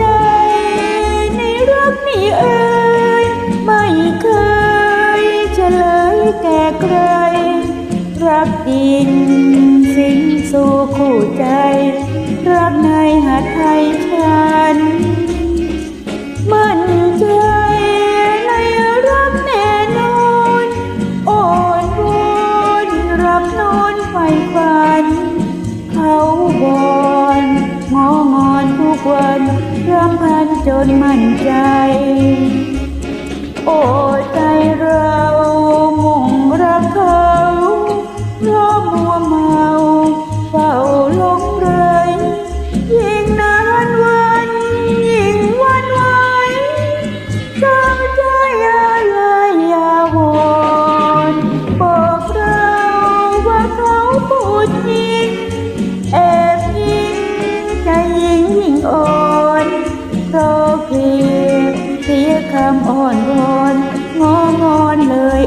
จในรักนี้เอ่ยไม่เคยเฉลยแก่ใคร รักจริงสิ้นสู่คู่ใจ รักในหาไทยฉัน มั่นใจในรักแน่นอนอ่อนวอนรับนอนไฟฝัน เขาบอนงองอนทุกวันำพันจนมั่นใจ โอ้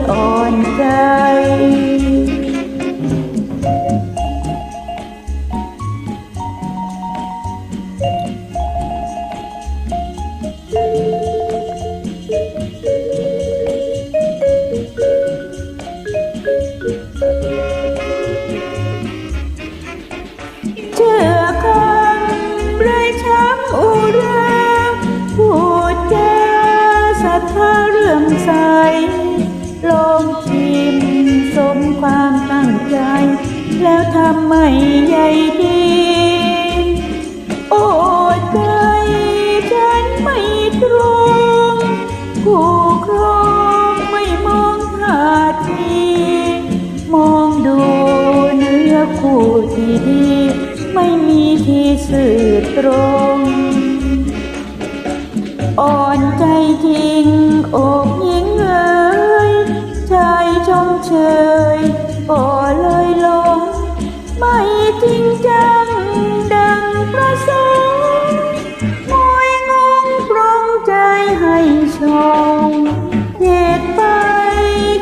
อ่อนใจ เชื่อคำไรช้ำอุราพูดจาศรัทธาเรื่องใส ลองชิมสมความตั้งใจ แล้วทำไม่ใหญ่ดี โอ้ใจฉันไม่ตรงคู่ครองไม่มองท่าทีมองดูเนื้อคู่ที่ดี ไม่มีที่สื่อตรง อ่อนใจจริงอ ก็เลยลง ไม่จริงจังดังประสงค์งอยงงปรงใจให้ชมเหตุไป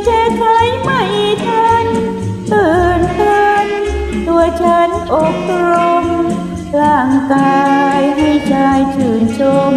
แก้ไขไม่ทันตื่นทันตัวฉันอกตรมร่างกายให้ชายชื่นชม